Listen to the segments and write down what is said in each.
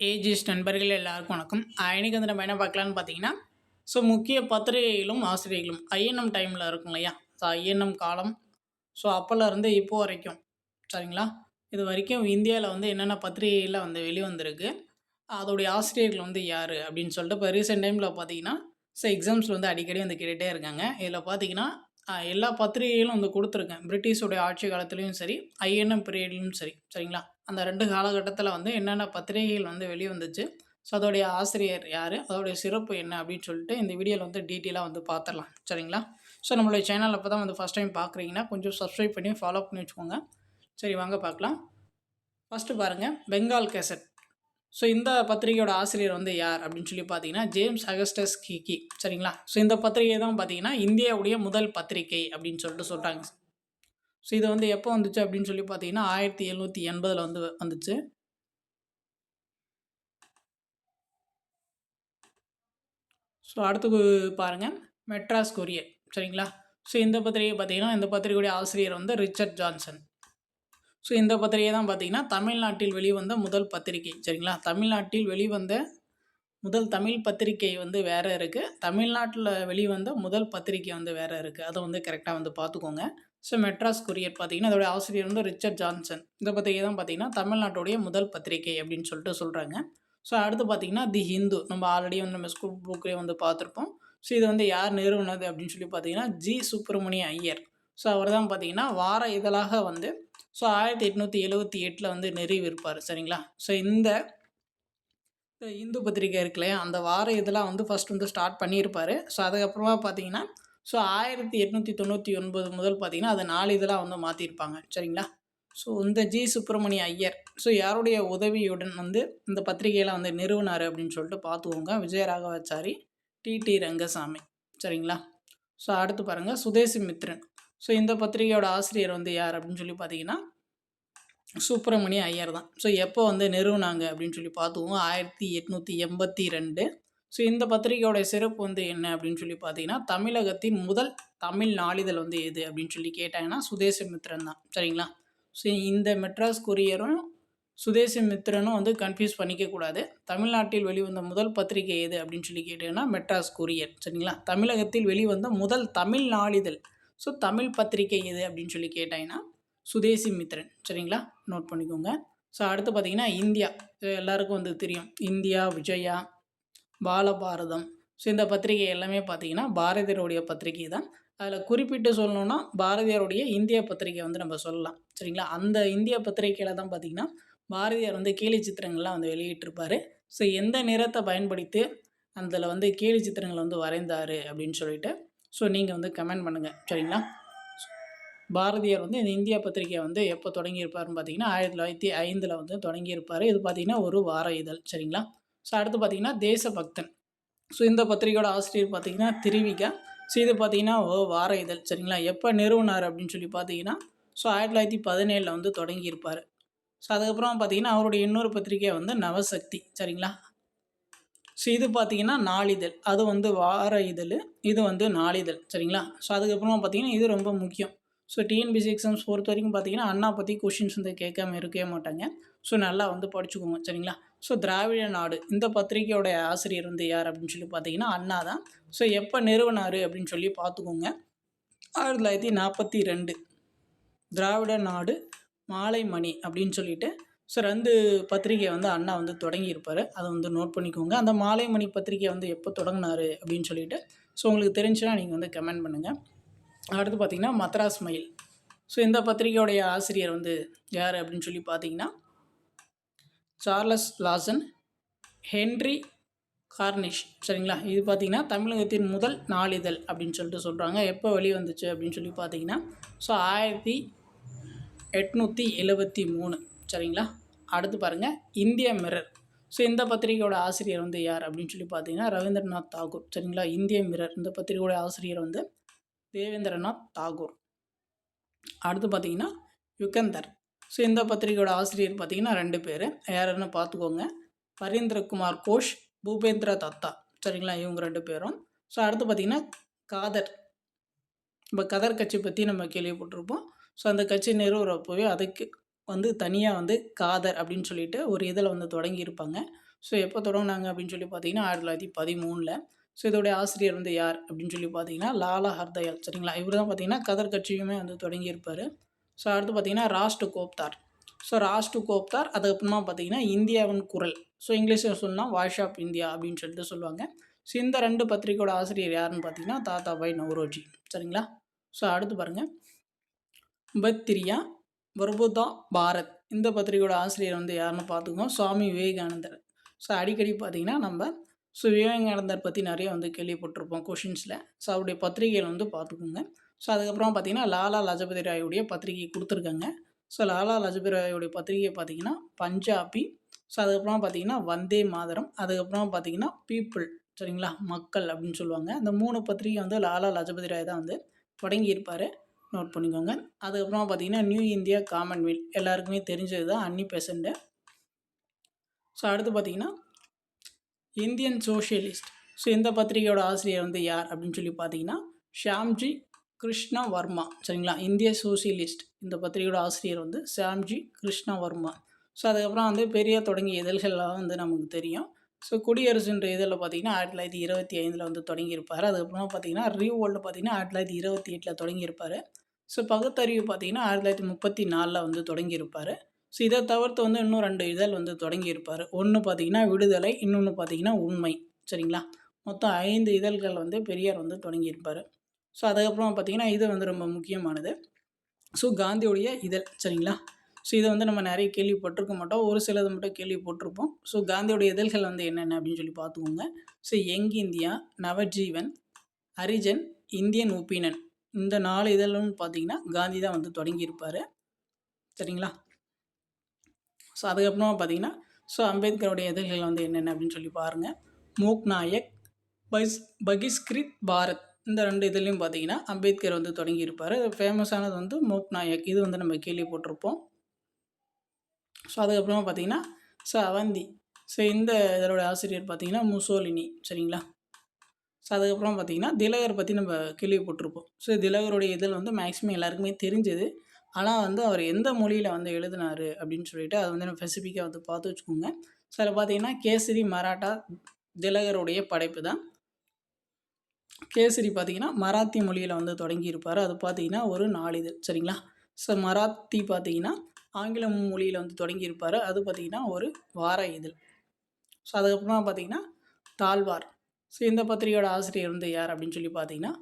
Age is நண்பர்கள் எல்லாருக்கும் வணக்கம். இன்றைக்கி வந்து நம்ம என்ன பார்க்கலான்னு பார்த்தீங்கன்னா ஸோ முக்கிய பத்திரிகைகளும் ஆசிரியர்களும் ஐஎன்எம் டைமில் இருக்கும் இல்லையா? ஸோ ஐஎன்எம் காலம். ஸோ அப்போலேருந்து இப்போ வரைக்கும் சரிங்களா? இது வரைக்கும் இந்தியாவில் வந்து என்னென்ன பத்திரிகைகளில் வந்து வெளிவந்திருக்கு அதோடைய ஆசிரியர்கள் வந்து யார் அப்படின்னு சொல்லிட்டு இப்போ ரீசெண்ட் டைமில் பார்த்தீங்கன்னா ஸோ எக்ஸாம்ஸில் வந்து அடிக்கடி வந்து கேட்டுகிட்டே இருக்காங்க. இதில் பார்த்தீங்கன்னா எல்லா பத்திரிகைகளும் வந்து கொடுத்துருக்கேன். பிரிட்டிஷோடைய ஆட்சி காலத்துலேயும் சரி ஐஎன்எம் பீரியட்லையும் சரி சரிங்களா? அந்த ரெண்டு காலகட்டத்தில் வந்து என்னென்ன பத்திரிகைகள் வந்து வெளிவந்துச்சு ஸோ அதோடைய ஆசிரியர் யார்? அதோடைய சிறப்பு என்ன அப்படின்னு சொல்லிட்டு இந்த வீடியோவில் வந்து டீட்டெயிலாக வந்து பார்த்துடலாம் சரிங்களா? ஸோ நம்மளுடைய சேனல் அப்போ தான் வந்து ஃபஸ்ட் டைம் பார்க்குறீங்கன்னா கொஞ்சம் சப்ஸ்கிரைப் பண்ணி ஃபாலோ பண்ணி வச்சுக்கோங்க. சரி வாங்க பார்க்கலாம் ஃபஸ்ட்டு பாருங்கள் பெங்கால் கேசட் ஸோ இந்த பத்திரிகையோட ஆசிரியர் வந்து யார் அப்படின்னு சொல்லி பார்த்தீங்கன்னா ஜேம்ஸ் அகஸ்டஸ் கிகி சரிங்களா? ஸோ இந்த பத்திரிகை தான் பார்த்தீங்கன்னா இந்தியாவுடைய முதல் பத்திரிகை அப்படின்னு சொல்லிட்டு சொல்கிறாங்க ஸோ இது வந்து எப்போ வந்துச்சு அப்படின்னு சொல்லி பார்த்தீங்கன்னா ஆயிரத்தி எழுநூற்றி எண்பதில் வந்து வந்துச்சு. ஸோ அடுத்து பாருங்கள் மெட்ராஸ் கொரியர் சரிங்களா? ஸோ இந்த பத்திரிகை பார்த்தீங்கன்னா இந்த பத்திரிகையுடைய ஆசிரியர் வந்து ரிச்சர்ட் ஜான்சன். ஸோ இந்த பத்திரிகை தான் பார்த்தீங்கன்னா தமிழ்நாட்டில் வெளிவந்த முதல் பத்திரிகை சரிங்களா? தமிழ்நாட்டில் வெளிவந்த முதல் தமிழ் பத்திரிகை வந்து வேறு இருக்குது தமிழ்நாட்டில் வெளிவந்த முதல் பத்திரிகை வந்து வேறு இருக்குது அதை வந்து கரெக்டாக வந்து பார்த்துக்கோங்க. ஸோ மெட்ராஸ் கொரியர் பார்த்தீங்கன்னா அதோடைய ஆசிரியர் வந்து ரிச்சர்ட் ஜான்சன் இந்த பத்திரிகை தான் பார்த்திங்கன்னா தமிழ்நாட்டுடைய முதல் பத்திரிகை அப்படின்னு சொல்லிட்டு சொல்கிறாங்க ஸோ அடுத்து பார்த்தீங்கன்னா தி ஹிந்து நம்ம ஆல்ரெடி வந்து நம்ம ஸ்கூல் புக்லேயே வந்து பார்த்துருப்போம் ஸோ இது வந்து யார் நிறுவனது அப்படின்னு சொல்லி பார்த்தீங்கன்னா ஜி சுப்பிரமணிய ஐயர். ஸோ அவர் தான் பார்த்தீங்கன்னா வார இதழாக வந்து ஸோ ஆயிரத்தி எட்நூற்றி எழுபத்தி எட்டில் வந்து நிறைவிருப்பார். சரிங்களா? ஸோ இந்த இந்து பத்திரிக்கை இருக்கு இல்லையா? அந்த வார இதெல்லாம் வந்து ஃபஸ்ட் வந்து ஸ்டார்ட் பண்ணியிருப்பார் ஸோ அதுக்கப்புறமா பார்த்தீங்கன்னா ஸோ ஆயிரத்தி எட்நூற்றி தொண்ணூற்றி ஒன்பது முதல் பார்த்தீங்கன்னா அதை நாளிதழாக வந்து மாற்றிருப்பாங்க சரிங்களா? ஸோ இந்த ஜி. சுப்பிரமணிய ஐயர். ஸோ யாருடைய உதவியுடன் வந்து இந்த பத்திரிகையில் வந்து நிறுவனார் அப்படின்னு சொல்லிட்டு பார்த்துக்கோங்க விஜயராகவாச்சாரி டிடி ரங்கசாமி. சரிங்களா? ஸோ அடுத்து பாருங்கள் சுதேசி மித்ரன். ஸோ இந்த பத்திரிகையோட ஆசிரியர் வந்து யார் அப்படின்னு சொல்லி பார்த்தீங்கன்னா சுப்பிரமணிய ஐயர் தான். ஸோ எப்போ வந்து நிறுவனாங்க அப்படின்னு சொல்லி பார்த்துக்குவோம் ஆயிரத்தி எட்நூற்றி எண்பத்தி ரெண்டு ஸோ இந்த பத்திரிகையோடைய சிறப்பு வந்து என்ன அப்படின்னு சொல்லி பார்த்தீங்கன்னா தமிழகத்தின் முதல் தமிழ் நாளிதழ் வந்து எது அப்படின்னு சொல்லி கேட்டாங்கன்னா சுதேசமித்ரன் தான். சரிங்களா? ஸோ இந்த மெட்ராஸ் கொரியரும் சுதேசமித்ரனும் வந்து கன்ஃபியூஸ் பண்ணிக்க கூடாது. தமிழ்நாட்டில் வெளிவந்த முதல் பத்திரிகை எது அப்படின்னு சொல்லி கேட்டிங்கன்னா மெட்ராஸ் கொரியர். சரிங்களா? தமிழகத்தில் வெளிவந்த முதல் தமிழ் நாளிதழ். ஸோ தமிழ் பத்திரிகை எது அப்படின்னு சொல்லி கேட்டாங்கன்னா சுதேசி மித்ரன் சரிங்களா? நோட் பண்ணிக்கோங்க. ஸோ அடுத்து பார்த்தீங்கன்னா இந்தியா. எல்லாருக்கும் வந்து தெரியும். இந்தியா விஜயா பாலபாரதம். ஸோ இந்த பத்திரிகை எல்லாமே பார்த்தீங்கன்னா பாரதியருடைய பத்திரிகை தான். அதில் குறிப்பிட்டு சொல்லணும்னா பாரதியாருடைய இந்திய பத்திரிகை வந்து நம்ம சொல்லலாம். சரிங்களா? அந்த இந்திய பத்திரிகையில் தான் பார்த்தீங்கன்னா பாரதியார் வந்து கேலி சித்திரங்கள்லாம் வந்து வெளியிட்டிருப்பார். ஸோ எந்த நிறத்தை பயன்படுத்தி அதில் வந்து கேலி சித்திரங்களை வந்து வரைந்தார் அப்படின்னு சொல்லிட்டு ஸோ நீங்கள் வந்து கமெண்ட் பண்ணுங்கள் சரிங்களா? பாரதியார் வந்து இந்த இந்தியா பத்திரிகையை வந்து எப்போ தொடங்கியிருப்பாருன்னு பார்த்தீங்கன்னா ஆயிரத்தி தொள்ளாயிரத்தி ஐந்தில் வந்து தொடங்கியிருப்பார். இது பார்த்தீங்கன்னா ஒரு வார இதழ். சரிங்களா? ஸோ அடுத்து பார்த்தீங்கன்னா தேசபக்தன். ஸோ இந்த பத்திரிகையோட ஆசிரியர் பார்த்திங்கன்னா திருவிகா. ஸோ இது பார்த்திங்கன்னா ஓ வார இதழ். சரிங்களா? எப்போ நிறுவனார் அப்படின்னு சொல்லி பார்த்தீங்கன்னா ஸோ ஆயிரத்தி தொள்ளாயிரத்தி பதினேழில் வந்து தொடங்கியிருப்பார். ஸோ அதுக்கப்புறம் பார்த்தீங்கன்னா அவருடைய இன்னொரு பத்திரிகை வந்து நவசக்தி. சரிங்களா? ஸோ இது பார்த்தீங்கன்னா நாளிதழ். அது வந்து வார இதழ். இது வந்து நாளிதழ். சரிங்களா? ஸோ அதுக்கப்புறமா பார்த்தீங்கன்னா இது ரொம்ப முக்கியம். ஸோ டிஎன்பிசி எக்ஸாம்ஸ் பொறுத்த வரைக்கும் பார்த்தீங்கன்னா அண்ணா பற்றி கொஷின்ஸ் வந்து கேட்காம இருக்கவே மாட்டாங்க. ஸோ நல்லா வந்து படிச்சுக்கோங்க. சரிங்களா? ஸோ திராவிட நாடு இந்த பத்திரிகையோடைய ஆசிரியர் வந்து யார் அப்படின்னு சொல்லி பார்த்தீங்கன்னா அண்ணா தான். ஸோ எப்போ நிறுவனார் அப்படின்னு சொல்லி பார்த்துக்கோங்க. ஆயிரத்தி தொள்ளாயிரத்தி நாற்பத்தி ரெண்டு. திராவிட நாடு மாலை மணி அப்படின்னு சொல்லிட்டு ஸோ ரெண்டு பத்திரிகையை வந்து அண்ணா வந்து தொடங்கியிருப்பார். அதை வந்து நோட் பண்ணிக்கோங்க. அந்த மாலை மணி பத்திரிகையை வந்து எப்போ தொடங்கினாரு அப்படின்னு சொல்லிட்டு ஸோ உங்களுக்கு தெரிஞ்சுன்னா நீங்கள் வந்து கமெண்ட் பண்ணுங்கள் அடுத்து பார்த்தீங்கன்னா மத்ராஸ் மயில். ஸோ இந்த பத்திரிகையோடைய ஆசிரியர் வந்து யார் அப்படின்னு சொல்லி பார்த்தீங்கன்னா சார்லஸ் லாசன் ஹென்ரி கார்னிஷ். சரிங்களா? இது பார்த்தீங்கன்னா தமிழகத்தின் முதல் நாளிதழ் அப்படின்னு சொல்லிட்டு சொல்கிறாங்க எப்போ வெளி வந்துச்சு அப்படின்னு சொல்லி பார்த்தீங்கன்னா ஸோ ஆயிரத்தி எட்நூற்றி எழுபத்தி மூணு. சரிங்களா? அடுத்து பாருங்கள் இந்திய மிரர். ஸோ இந்த பத்திரிகையோட ஆசிரியர் வந்து யார் அப்படின்னு சொல்லி பார்த்தீங்கன்னா ரவீந்திரநாத் தாகூர். சரிங்களா? இந்திய மிரர். இந்த பத்திரிகையோட ஆசிரியர் வந்து தேவேந்திரநாத் தாகூர். அடுத்து பார்த்தீங்கன்னா யுகந்தர். ஸோ இந்த பத்திரிகையோட ஆசிரியர் பார்த்தீங்கன்னா ரெண்டு பேர். யாருன்னு பார்த்துக்கோங்க. பரீந்திரகுமார் கோஷ் பூபேந்திர தத்தா. சரிங்களா? இவங்க ரெண்டு பேரும். ஸோ அடுத்து பார்த்தீங்கன்னா காதர். இப்போ கதர் கட்சி பற்றி நம்ம கேள்விப்பட்டிருப்போம். ஸோ அந்த கட்சி நிறுவுறப்போவே அதுக்கு வந்து தனியாக வந்து காதர் அப்படின்னு சொல்லிட்டு ஒரு இதில் வந்து தொடங்கியிருப்பாங்க ஸோ எப்போ தொடங்கினாங்க அப்படின்னு சொல்லி பார்த்தீங்கன்னா ஆயிரத்தி தொள்ளாயிரத்தி பதிமூணில். ஸோ இதோடைய ஆசிரியர் வந்து யார் அப்படின்னு சொல்லி பார்த்தீங்கன்னா லாலா ஹர்தயால். சரிங்களா? இவர் தான் பார்த்தீங்கன்னா கதர் கட்சியுமே வந்து தொடங்கியிருப்பார் ஸோ அடுத்து பார்த்தீங்கன்னா ராஷ்டு கோப்தார் ஸோ ராஷ்டு கோப்தார் அதுக்கப்புறமா பார்த்தீங்கன்னா இந்தியாவின் குரல். ஸோ இங்கிலீஷில் சொன்னால் வாய்ஸ் ஆஃப் இந்தியா அப்படின்னு சொல்லிட்டு சொல்லுவாங்க. ஸோ இந்த ரெண்டு பத்திரிக்கையோட ஆசிரியர் யாருன்னு பார்த்தீங்கன்னா தாத்தாபாய் நவரோஜி. சரிங்களா? ஸோ அடுத்து பாருங்கள் பத்திரியா பிரபுதா பாரத். இந்த பத்திரிகையோட ஆசிரியர் வந்து யாருன்னு பார்த்துக்கோங்க சுவாமி விவேகானந்தர். ஸோ அடிக்கடி பார்த்தீங்கன்னா நம்ம ஸோ விவேகானந்தர் பற்றி நிறைய வந்து கேள்விப்பட்டிருப்போம் கொஷின்ஸில் ஸோ அவருடைய பத்திரிகைகள் வந்து பார்த்துக்கோங்க ஸோ அதுக்கப்புறம் பார்த்திங்கன்னா லாலா லஜபதி ராயுடைய பத்திரிகை கொடுத்துருக்காங்க. ஸோ லாலா லஜபதி ராயுடைய பத்திரிகையை பார்த்திங்கன்னா பஞ்சாபி. ஸோ அதுக்கப்புறம் பார்த்தீங்கன்னா வந்தே மாதரம். அதுக்கப்புறம் பார்த்தீங்கன்னா பீப்புள் சரிங்களா? மக்கள் அப்படின்னு சொல்லுவாங்க. அந்த மூணு பத்திரிகை வந்து லாலா லஜபதி ராய் தான் வந்து தொடங்கியிருப்பார். நோட் பண்ணிக்கோங்க. அதுக்கப்புறம் பார்த்தீங்கன்னா நியூ இந்தியா காமன்வெல்த். எல்லாருக்குமே தெரிஞ்சது தான் அன்னி பெசண்ட்டு ஸோ அடுத்து பார்த்தீங்கன்னா இந்தியன் சோஷியலிஸ்ட் ஸோ இந்த பத்திரிகையோட ஆசிரியர் வந்து யார் அப்படின்னு சொல்லி பார்த்தீங்கன்னா ஷாம்ஜி கிருஷ்ணா வர்மா சரிங்களா? இந்திய சோசியலிஸ்ட் இந்த பத்திரிகையோட ஆசிரியர் வந்து சாம்ஜி கிருஷ்ணவர்மா. ஸோ அதுக்கப்புறம் வந்து பெரியார் தொடங்கிய இதழ்கள்லாம் வந்து நமக்கு தெரியும். ஸோ குடியரசுன்ற இதில் பார்த்தீங்கன்னா ஆயிரத்தி தொள்ளாயிரத்தி இருபத்தி ஐந்தில் வந்து தொடங்கியிருப்பார். அதுக்கப்புறம் பார்த்தீங்கன்னா ரீ வேர்ல்டு பார்த்தீங்கன்னா ஆயிரத்தி தொள்ளாயிரத்தி இருபத்தி எட்டில் தொடங்கியிருப்பார். ஸோ பகுத்தறிவு பார்த்தீங்கன்னா ஆயிரத்தி தொள்ளாயிரத்தி முப்பத்தி நாலில் வந்து தொடங்கியிருப்பார். ஸோ இதை தவிர்த்து வந்து இன்னும் ரெண்டு இதழ் வந்து தொடங்கியிருப்பார். ஒன்று பார்த்தீங்கன்னா விடுதலை இன்னொன்று பார்த்தீங்கன்னா உண்மை சரிங்களா? மொத்தம் ஐந்து இதழ்கள் வந்து பெரியார் வந்து தொடங்கியிருப்பார். ஸோ அதுக்கப்புறம் பார்த்தீங்கன்னா இது வந்து ரொம்ப முக்கியமானது. ஸோ காந்தியுடைய இதழ் சரிங்களா? ஸோ இதை வந்து நம்ம நிறைய கேள்விப்பட்டிருக்க மாட்டோம். ஒரு சிலது மட்டும் கேள்விப்பட்டிருப்போம். ஸோ காந்தியோடைய இதழ்கள் வந்து என்னென்ன அப்படின்னு சொல்லி பார்த்துக்கோங்க. So young India Navajivan Harijan Indian opinion இந்த நாலு இதழும் பார்த்தீங்கன்னா காந்தி தான் வந்து தொடங்கியிருப்பார். சரிங்களா? ஸோ அதுக்கப்புறமா பார்த்தீங்கன்னா ஸோ அம்பேத்கருடைய இதழ்கள் வந்து என்னென்ன அப்படின்னு சொல்லி பாருங்கள் மூக் நாயக் பஸ் பகிஸ்கிருத் பாரத். இந்த ரெண்டு இதுலேயும் பார்த்தீங்கன்னா அம்பேத்கர் வந்து தொடங்கியிருப்பார். ஃபேமஸானது வந்து மோக் நாயக். இது வந்து நம்ம கேள்விப்பட்டிருப்போம். ஸோ அதுக்கப்புறமா பார்த்தீங்கன்னா ஸோ அவந்தி. ஸோ இந்த இதோட ஆசிரியர் பார்த்தீங்கன்னா முசோலினி. சரிங்களா? ஸோ அதுக்கப்புறம் பார்த்தீங்கன்னா திலகர் பற்றி நம்ம கேள்விப்பட்டிருப்போம். ஸோ திலகருடைய இதழ் வந்து மேக்ஸிமம் எல்லாருக்குமே தெரிஞ்சது. ஆனால் வந்து அவர் எந்த மொழியில் வந்து எழுதினார் அப்படின்னு சொல்லிட்டு அதை வந்து நம்ம ஸ்பெசிஃபிக்காக வந்து பார்த்து வச்சுக்கோங்க. ஸோ அதில் பார்த்தீங்கன்னா கேசரி மராட்டா திலகருடைய படைப்பு தான் கேசரி பார்த்தீங்கன்னா மராத்தி மொழியில் வந்து தொடங்கியிருப்பார். அது பார்த்தீங்கன்னா ஒரு நாளிதழ். சரிங்களா? ஸோ மராத்தி பார்த்தீங்கன்னா ஆங்கில மொழியில் வந்து தொடங்கியிருப்பார். அது பார்த்திங்கன்னா ஒரு வார இதழ். ஸோ அதுக்கப்புறமா பார்த்திங்கன்னா தாழ்வார். ஸோ இந்த பத்திரிகையோட ஆசிரியர் வந்து யார் அப்படின்னு சொல்லி பார்த்தீங்கன்னா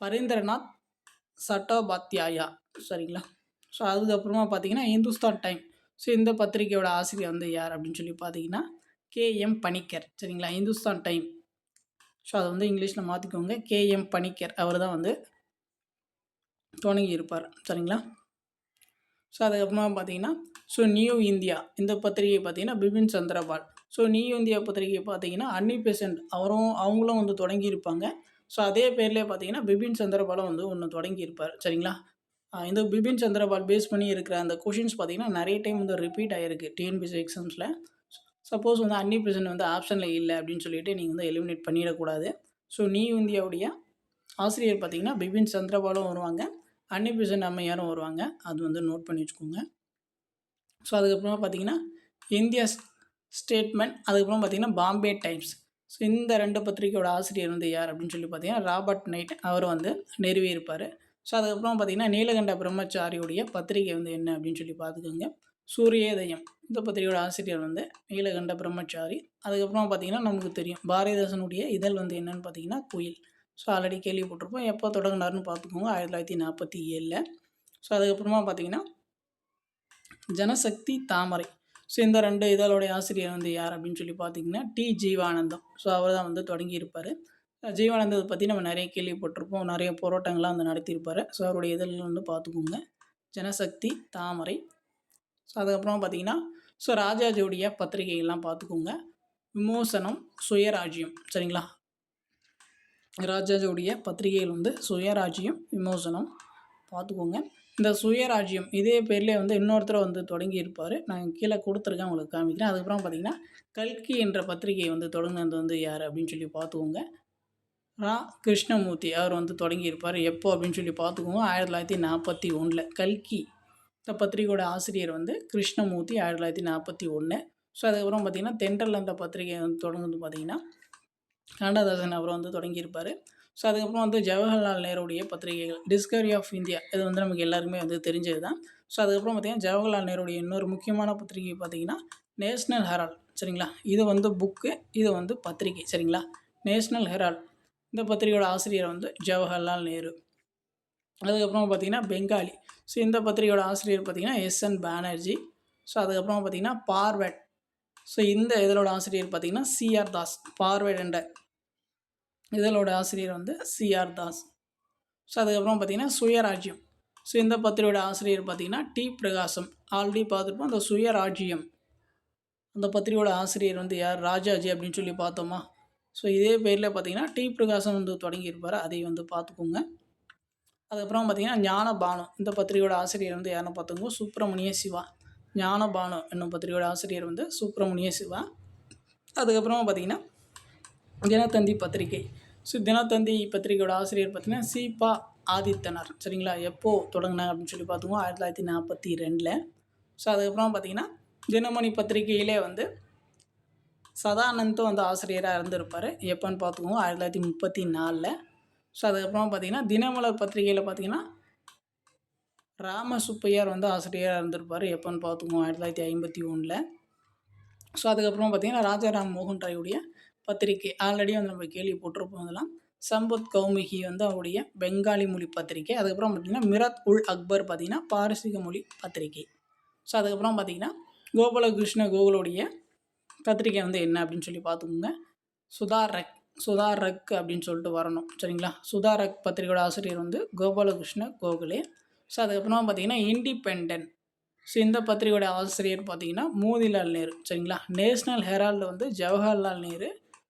பரேந்திரநாத் சட்டோபாத்யாயா. சரிங்களா? ஸோ அதுக்கப்புறமா பார்த்தீங்கன்னா இந்துஸ்தான் டைம். ஸோ இந்த பத்திரிகையோட ஆசிரியர் வந்து யார் அப்படின்னு சொல்லி பார்த்தீங்கன்னா கேஎம் பணிக்கர். சரிங்களா? இந்துஸ்தான் டைம். ஸோ அதை வந்து இங்கிலீஷில் மாற்றிக்கோங்க கேஎம் பணிக்கர். அவர் தான் வந்து தொடங்கி இருப்பார் சரிங்களா? ஸோ அதுக்கப்புறமா பார்த்தீங்கன்னா ஸோ நியூ இந்தியா இந்த பத்திரிகை பார்த்தீங்கன்னா Bipin Chandrapal. So New India பத்திரிகை பார்த்தீங்கன்னா அன்னி பெசன்ட் அவரும் அவங்களும் வந்து தொடங்கியிருப்பாங்க. ஸோ அதே பேர்லேயே பார்த்தீங்கன்னா பிபின் சந்திரபாலும் வந்து ஒன்று தொடங்கியிருப்பார். சரிங்களா? இந்த பிபின் சந்திரபால் பேஸ் பண்ணி இருக்கிற அந்த கொஷின்ஸ் பார்த்தீங்கன்னா நிறைய டைம் வந்து ரிப்பீட் ஆகிருக்கு டிஎன்பிசி எக்ஸாம்ஸில் சப்போஸ் வந்து அன்னி பெர்சன்ட் வந்து ஆப்ஷனில் இல்லை அப்படின்னு சொல்லிட்டு நீங்கள் வந்து எலிமினேட் பண்ணிடக்கூடாது. ஸோ நீ இந்தியாவுடைய ஆசிரியர் பார்த்தீங்கன்னா பிபின் சந்திரபாலும் வருவாங்க. அன்னி பெர்சன்ட் அம்மையாரும் வருவாங்க. அது வந்து நோட் பண்ணி வச்சுக்கோங்க. ஸோ அதுக்கப்புறமா பார்த்தீங்கன்னா இந்தியா ஸ்டேட்மெண்ட் அதுக்கப்புறம் பார்த்தீங்கன்னா பாம்பே டைம்ஸ். ஸோ இந்த ரெண்டு பத்திரிகையோட ஆசிரியர் வந்து யார் அப்படின்னு சொல்லி பார்த்தீங்கன்னா ராபர்ட் நைட் அவர் வந்து நிறுவியிருப்பார். ஸோ அதுக்கப்புறம் பார்த்தீங்கன்னா நீலகண்ட பிரம்மச்சாரியுடைய பத்திரிகை வந்து என்ன அப்படின்னு சொல்லி பார்த்துக்கோங்க. சூரியோதயம். இந்த பத்திரிகையோட ஆசிரியர் வந்து நீலகண்ட பிரம்மச்சாரி. அதுக்கப்புறம் பார்த்தீங்கன்னா நமக்கு தெரியும். பாரதிதாசனுடைய இதழ் வந்து என்னென்னு பார்த்தீங்கன்னா குயில். ஸோ ஆல்ரெடி கேள்விப்பட்டிருப்போம். எப்போ தொடங்கினார்னு பார்த்துக்கோங்க ஆயிரத்தி தொள்ளாயிரத்தி நாற்பத்தி ஏழில் ஸோ அதுக்கப்புறமா பார்த்தீங்கன்னா ஜனசக்தி தாமரை. ஸோ இந்த ரெண்டு இதழோடைய ஆசிரியர் வந்து யார் அப்படின்னு சொல்லி பார்த்தீங்கன்னா டி. ஜீவானந்தம். ஸோ அவர் தான் வந்து தொடங்கியிருப்பார். ஜீவானந்தத்தை பற்றி நம்ம நிறைய கேள்விப்பட்டிருப்போம். நிறைய போராட்டங்கள்லாம் வந்து நடத்தியிருப்பார். ஸோ அவருடைய இதழ்கள் வந்து பார்த்துக்கோங்க ஜனசக்தி தாமரை. ஸோ அதுக்கப்புறம் பார்த்தீங்கன்னா ஸோ ராஜாஜியுடைய பத்திரிகைகள்லாம் பார்த்துக்கோங்க விமோசனம் சுயராஜ்யம் சரிங்களா? ராஜாஜியுடைய பத்திரிகைகள் வந்து சுயராஜ்யம் விமோசனம் பார்த்துக்கோங்க இந்த சுயராஜ்யம் இதே பேர்லேயே வந்து இன்னொருத்தர் வந்து தொடங்கியிருப்பார் நான் கீழே கொடுத்துருக்கேன் உங்களுக்கு காமிக்கிறேன். அதுக்கப்புறம் பார்த்தீங்கன்னா கல்கி என்ற பத்திரிகையை வந்து தொடங்கினது வந்து யார் அப்படின்னு சொல்லி பார்த்துக்கோங்க ரா. கிருஷ்ணமூர்த்தி அவர் வந்து தொடங்கியிருப்பார் எப்போ அப்படின்னு சொல்லி பார்த்துக்கோங்க ஆயிரத்தி தொள்ளாயிரத்தி நாற்பத்தி ஒன்றில் கல்கி. இந்த பத்திரிகையோட ஆசிரியர் வந்து கிருஷ்ணமூர்த்தி ஆயிரத்தி தொள்ளாயிரத்தி நாற்பத்தி ஒன்று ஸோ அதுக்கப்புறம் பார்த்திங்கன்னா தென்றல் அந்த பத்திரிகை வந்து தொடங்குது பார்த்திங்கன்னா கண்ணதாசன் அவர் வந்து தொடங்கியிருப்பார். ஸோ அதுக்கப்புறம் வந்து ஜவஹர்லால் நேருடைய பத்திரிகைகள் டிஸ்கவரி ஆஃப் இந்தியா இது வந்து நமக்கு எல்லாருக்குமே வந்து தெரிஞ்சது தான் ஸோ அதுக்கப்புறம் பார்த்திங்கன்னா ஜவஹர்லால் நேருடைய இன்னொரு முக்கியமான பத்திரிகை பார்த்திங்கன்னா நேஷ்னல் ஹெரால்ட் சரிங்களா? இது வந்து புக்கு இது வந்து பத்திரிகை சரிங்களா? நேஷ்னல் ஹெரால்ட் இந்த பத்திரிகையோட ஆசிரியர் வந்து ஜவஹர்லால் நேரு. அதுக்கப்புறம் பார்த்திங்கன்னா பெங்காலி. ஸோ இந்த பத்திரிகையோட ஆசிரியர் பார்த்திங்கன்னா எஸ்என் பானர்ஜி ஸோ அதுக்கப்புறம் பார்த்திங்கன்னா பார்வெட் ஸோ இந்த இதழோட ஆசிரியர் பார்த்திங்கன்னா சிஆர் தாஸ் பார்வெட் என்ற இதழோட ஆசிரியர் வந்து சிஆர் தாஸ் ஸோ அதுக்கப்புறம் பார்த்திங்கன்னா சுயராஜ்யம். ஸோ இந்த பத்திரிகையோட ஆசிரியர் பார்த்திங்கன்னா டி பிரகாசம். ஆல்ரெடி பார்த்துருப்போம் அந்த சுயராஜ்யம். அந்த பத்திரிகையோட ஆசிரியர் வந்து யார்? ராஜாஜி அப்படின்னு சொல்லி பார்த்தோமா? ஸோ இதே பேரில் பார்த்தீங்கன்னா டி பிரகாசம் வந்து தொடங்கியிருப்பார். அதை வந்து பார்த்துக்கோங்க. அதுக்கப்புறம் பார்த்தீங்கன்னா ஞானபானு. இந்த பத்திரிகையோட ஆசிரியர் வந்து யாருன்னு பார்த்துக்கோங்க சுப்பிரமணிய சிவா. ஞானபானு என்னும் பத்திரிகையோட ஆசிரியர் வந்து சுப்பிரமணிய சிவா. அதுக்கப்புறமா பார்த்தீங்கன்னா தினத்தந்தி பத்திரிகை. ஸோ தினத்தந்தி பத்திரிகையோட ஆசிரியர் பார்த்தீங்கன்னா சீபா ஆதித்தனார். சரிங்களா? எப்போது தொடங்கினாங்க அப்படின்னு சொல்லி பார்த்துக்கோ ஆயிரத்தி தொள்ளாயிரத்தி நாற்பத்தி ரெண்டில் ஸோ அதுக்கப்புறம் பார்த்தீங்கன்னா தினமணி பத்திரிகையிலே வந்து சதானந்தும் வந்து ஆசிரியராக இருந்திருப்பார். எப்போன்னு பார்த்துக்கோங்க ஆயிரத்தி தொள்ளாயிரத்தி முப்பத்தி நாலில். ஸோ அதுக்கப்புறம் பார்த்தீங்கன்னா தினமலர் பத்திரிகையில் பார்த்தீங்கன்னா ராம சுப்பையார் வந்து ஆசிரியராக இருந்திருப்பார் எப்போன்னு பார்த்துக்குவோம் ஆயிரத்தி தொள்ளாயிரத்தி ஐம்பத்தி ஒன்றில் ஸோ அதுக்கப்புறம் பார்த்தீங்கன்னா ராஜாராம் மோகன் ராயுடைய பத்திரிகை ஆல்ரெடி வந்து நம்ம கேள்வி போட்டிருப்போம் அதெல்லாம். சம்பத் கௌமுகி வந்து அவருடைய பெங்காலி மொழி பத்திரிகை அதுக்கப்புறம் பார்த்திங்கன்னா மிரத் உல் அக்பர் பார்த்திங்கன்னா பாரசீக மொழி பத்திரிகை. ஸோ அதுக்கப்புறம் பார்த்திங்கன்னா கோபாலகிருஷ்ண கோகுலுடைய பத்திரிகை வந்து என்ன அப்படின்னு சொல்லி பார்த்துக்கோங்க சுதா ரக் சுதாரக் அப்படின்னு சொல்லிட்டு வரணும். சரிங்களா? சுதாரக் பத்திரிகையோட ஆசிரியர் வந்து கோபாலகிருஷ்ண கோகுலே. ஸோ அதுக்கப்புறமா பார்த்தீங்கன்னா இண்டிபெண்டன்ட் ஸோ இந்த பத்திரிகையோட ஆசிரியர் பார்த்தீங்கன்னா மோதிலால் நேரு. சரிங்களா? நேஷ்னல் ஹெரால்டு வந்து ஜவஹர்லால் நேரு.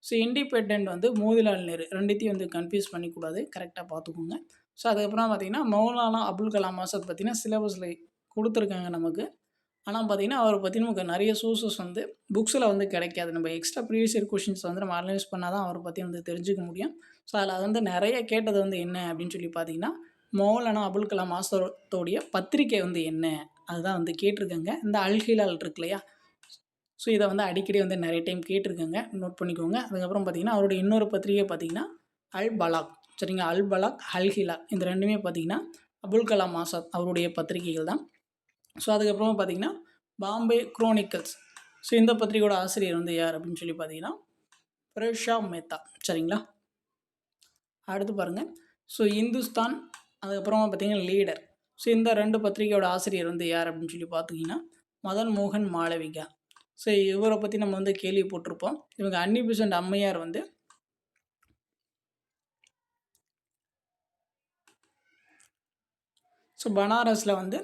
ஸோ இண்டிபெண்ட் வந்து மோதிலால் நேரு. ரெண்டுத்தையும் வந்து கன்ஃபியூஸ் பண்ணிக்கூடாது. கரெக்டாக பார்த்துக்கோங்க. ஸோ அதுக்கப்புறம் பார்த்தீங்கன்னா மௌலானா அப்துல் கலாம் ஆசாத் பார்த்திங்கன்னா சிலபஸில் கொடுத்துருக்காங்க நமக்கு. ஆனால் பார்த்திங்கன்னா அவரை பற்றி நமக்கு நிறைய சோர்ஸஸ் வந்து புக்ஸில் வந்து கிடைக்காது. நம்ம எக்ஸ்ட்ரா ப்ரீவியஸ் இயர் கொஷின்ஸ் வந்து நம்ம அனலைஸ் பண்ணால் தான் அவரை பற்றி வந்து தெரிஞ்சுக்க முடியும். ஸோ அதில் வந்து நிறைய கேட்டது வந்து என்ன அப்படின்னு சொல்லி பார்த்தீங்கன்னா மௌலானா அபுல் கலாம் ஆசாத்தோடைய பத்திரிக்கை வந்து என்ன? அதுதான் வந்து கேட்டிருக்காங்க. இந்த அல்ஹிலால் இருக்கு இல்லையா? ஸோ இதை வந்து அடிக்கடி வந்து நிறைய டைம் கேட்டிருக்கேங்க. நோட் பண்ணிக்கோங்க. அதுக்கப்புறம் பார்த்தீங்கன்னா அவருடைய இன்னொரு பத்திரிகை பார்த்தீங்கன்னா அல் பலாக். சரிங்க அல் பலாக் அல்ஹிலா இந்த ரெண்டுமே பார்த்தீங்கன்னா அபுல் கலாம் ஆசாத் அவருடைய பத்திரிகைகள் தான். ஸோ அதுக்கப்புறமா பார்த்தீங்கன்னா பாம்பே குரோனிக்கல்ஸ் ஸோ இந்த பத்திரிகையோட ஆசிரியர் வந்து யார் அப்படின்னு சொல்லி பார்த்தீங்கன்னா பிரஷா மேத்தா சரிங்களா? அடுத்து பாருங்கள் ஸோ இந்துஸ்தான் அதுக்கப்புறமா பார்த்தீங்கன்னா லீடர் ஸோ இந்த ரெண்டு பத்திரிகையோட ஆசிரியர் வந்து யார் அப்படின்னு சொல்லி பார்த்தீங்கன்னா மதன் மோகன் மாளவிகா. ஸோ இவரை பற்றி நம்ம வந்து கேள்வி போட்டிருப்போம். இவங்க அன்னிபிசன்ட் அம்மையார் வந்து ஸோ பனாரஸில் வந்து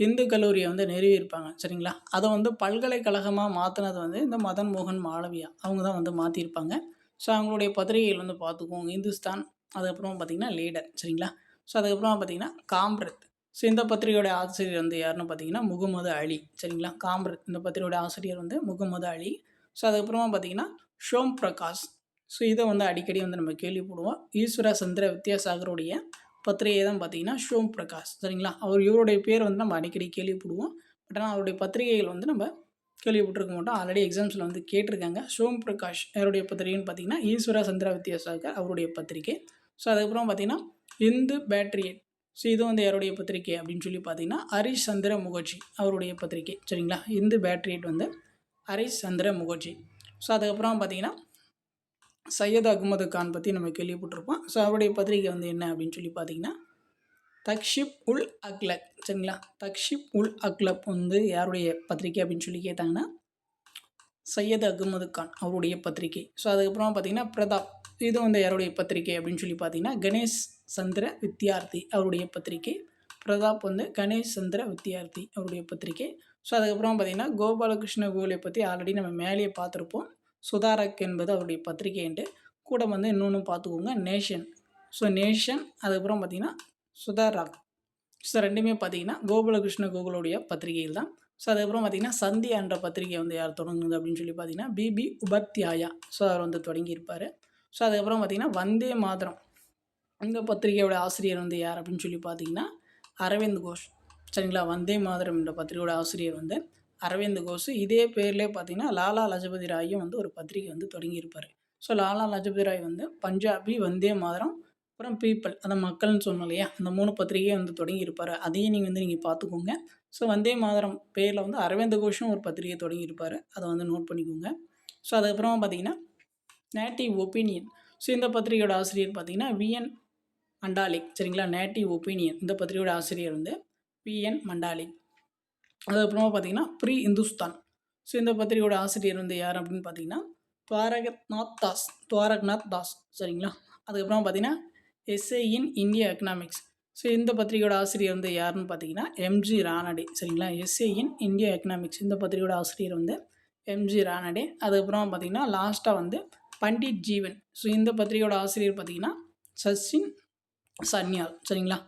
இந்து கல்லூரியை வந்து நிறுவியிருப்பாங்க சரிங்களா? அதை வந்து பல்கலைக்கழகமாக மாற்றினது வந்து இந்த மதன் மோகன் மாளவியா. அவங்க தான் வந்து மாற்றியிருப்பாங்க ஸோ அவங்களுடைய பத்திரிகைகள் வந்து பார்த்துக்குவோம். இந்துஸ்தான் அதுக்கப்புறம் பார்த்திங்கன்னா லீடர் சரிங்களா? ஸோ அதுக்கப்புறம் பார்த்திங்கன்னா காம்ரத். ஸோ இந்த பத்திரிகையோட ஆசிரியர் வந்து யாருன்னு பார்த்தீங்கன்னா முகமது அலி சரிங்களா? காம்ரத். இந்த பத்திரிகையோட ஆசிரியர் வந்து முகமது அலி. ஸோ அதுக்கப்புறமா பார்த்தீங்கன்னா ஷோம் பிரகாஷ். ஸோ இதை வந்து அடிக்கடி வந்து நம்ம கேள்விப்படுவோம். ஈஸ்வர சந்திர வித்யாசாகருடைய பத்திரிகை தான் பார்த்தீங்கன்னா ஷோம் பிரகாஷ் சரிங்களா? அவர் இவருடைய பேர் வந்து நம்ம அடிக்கடி கேள்விப்படுவோம். பட் ஆனால் அவருடைய பத்திரிகைகள் வந்து நம்ம கேள்விப்பட்டிருக்க மாட்டோம். ஆல்ரெடி எக்ஸாம்ஸில் வந்து கேட்டிருக்காங்க. ஷோம் பிரகாஷ் அவருடைய பத்திரிகைன்னு பார்த்தீங்கன்னா ஈஸ்வர சந்திரா வித்யாசாகர் அவருடைய பத்திரிகை. ஸோ அதுக்கப்புறம் பார்த்தீங்கன்னா இந்து பேட்ரியட் ஸோ இது வந்து யாருடைய பத்திரிக்கை அப்படின்னு சொல்லி பார்த்தீங்கன்னா ஹரிஷ் சந்திர முகர்ஜி அவருடைய பத்திரிக்கை சரிங்களா? இந்து பேட்ரியட் வந்து ஹரிஷ் சந்திர முகர்ஜி. ஸோ அதுக்கப்புறம் பார்த்தீங்கன்னா சையத் அகமது கான் பற்றி நம்ம கேள்விப்பட்டிருப்போம். ஸோ அவருடைய பத்திரிக்கை வந்து என்ன அப்படின்னு சொல்லி பார்த்தீங்கன்னா தக்ஷிப் உல் அக்லக் சரிங்களா? தக்ஷிப் உல் அக்லப் வந்து யாருடைய பத்திரிக்கை அப்படின்னு சொல்லி கேட்டாங்கன்னா சையத் அகமது கான் அவருடைய பத்திரிக்கை ஸோ அதுக்கப்புறம் பார்த்தீங்கன்னா பிரதாப். இது வந்து யாருடைய பத்திரிக்கை அப்படின்னு சொல்லி பார்த்தீங்கன்னா கணேஷ் சந்திர வித்யார்த்தி அவருடைய பத்திரிகை. பிரதாப் வந்து கணேஷ் சந்திர வித்யார்த்தி அவருடைய பத்திரிகை. ஸோ அதுக்கப்புறம் பார்த்திங்கன்னா கோபாலகிருஷ்ண கோலை பற்றி ஆல்ரெடி நம்ம மேலேயே பார்த்துருப்போம். சுதாரக் என்பது அவருடைய பத்திரிகைன்ட்டு கூட வந்து இன்னொன்று பார்த்துக்கோங்க. நேஷன். ஸோ நேஷன் அதுக்கப்புறம் பார்த்திங்கன்னா சுதாராக். ஸோ ரெண்டுமே பார்த்திங்கன்னா கோபாலகிருஷ்ண கோகுலோடைய பத்திரிகைகள் தான். ஸோ அதுக்கப்புறம் பார்த்திங்கன்னா சந்தியா என்ற பத்திரிகை வந்து யார் தொடங்குது அப்படின்னு சொல்லி பார்த்தீங்கன்னா பிபி உபத்யாயா. ஸோ அவர் வந்து தொடங்கியிருப்பார். ஸோ அதுக்கப்புறம் பார்த்திங்கன்னா வந்தே மாதரம். இந்த பத்திரிகையோட ஆசிரியர் வந்து யார் அப்படின்னு சொல்லி பார்த்தீங்கன்னா அரவிந்த் கோஷ். சரிங்களா? வந்தே மாதரம் என்ற பத்திரிகையோட ஆசிரியர் வந்து அரவிந்த் கோஷ் இதே பேர்லேயே பார்த்தீங்கன்னா லாலா லஜபதி ராயும் வந்து ஒரு பத்திரிகை வந்து தொடங்கியிருப்பார். ஸோ லாலா லஜபதி ராய் வந்து பஞ்சாபி வந்தே மாதரம் அப்புறம் பீப்பிள் அந்த மக்கள்னு சொன்னோம் இல்லையா? அந்த மூணு பத்திரிகையை வந்து தொடங்கியிருப்பார். அதையும் நீங்கள் வந்து நீங்கள் பார்த்துக்கோங்க ஸோ வந்தே மாதரம் பேரில் வந்து அரவிந்த கோஷும் ஒரு பத்திரிகை தொடங்கியிருப்பார். அதை வந்து நோட் பண்ணிக்கோங்க. ஸோ அதுக்கப்புறமா பார்த்தீங்கன்னா நேட்டிவ் ஒப்பீனியன். ஸோ இந்த பத்திரிகையோட ஆசிரியர் பார்த்தீங்கன்னா விஎன் மண்டாலிக் சரிங்களா? Native opinion. இந்த பத்திரிகையோட ஆசிரியர் வந்து பிஎன் மண்டாலிக் அதுக்கப்புறமா பார்த்தீங்கன்னா ப்ரீ இந்துஸ்தான். ஸோ இந்த பத்திரிகையோட ஆசிரியர் வந்து யார் அப்படின்னு பார்த்தீங்கன்னா துவாரகநாத் தாஸ் துவாரக்நாத் தாஸ் சரிங்களா? அதுக்கப்புறம் பார்த்தீங்கன்னா S A in India economics so இந்த பத்திரிகையோட ஆசிரியர் வந்து யாருன்னு பார்த்தீங்கன்னா எம்ஜி ரானடே சரிங்களா? எஸ்ஏ இன் இந்தியா எக்கனாமிக்ஸ் இந்த பத்திரிகையோட ஆசிரியர் வந்து எம்ஜி ரானடே அதுக்கப்புறம் பார்த்தீங்கன்னா லாஸ்ட்டாக வந்து பண்டிட் ஜீவன். ஸோ இந்த பத்திரிகையோட ஆசிரியர் பார்த்தீங்கன்னா சச்சின் சன்யால் சரிங்களா?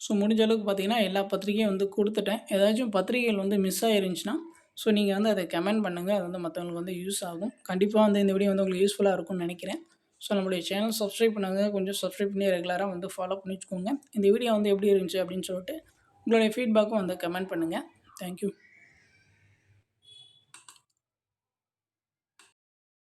ஸோ முடிஞ்ச அளவுக்கு பார்த்தீங்கன்னா எல்லா பத்திரிகையும் வந்து கொடுத்துட்டேன். ஏதாச்சும் பத்திரிகைகள் வந்து மிஸ் ஆயிருந்துச்சுன்னா ஸோ நீங்கள் வந்து அதை கமெண்ட் பண்ணுங்கள் அது வந்து மற்றவங்களுக்கு வந்து யூஸ் ஆகும். கண்டிப்பாக வந்து இந்த வீடியோ வந்து உங்களுக்கு யூஸ்ஃபுல்லாக இருக்கும்னு நினைக்கிறேன். ஸோ நம்மளுடைய சேனல் சப்ஸ்கிரைப் பண்ணுங்க. கொஞ்சம் சப்ஸ்கிரைப் பண்ணி ரெகுலராக வந்து ஃபாலோ பண்ணிச்சுக்கோங்க இந்த வீடியோ வந்து எப்படி இருந்துச்சு அப்படின்னு சொல்லிட்டு உங்களுடைய ஃபீட்பேக்கும் வந்து கமெண்ட் பண்ணுங்கள் தேங்க்யூ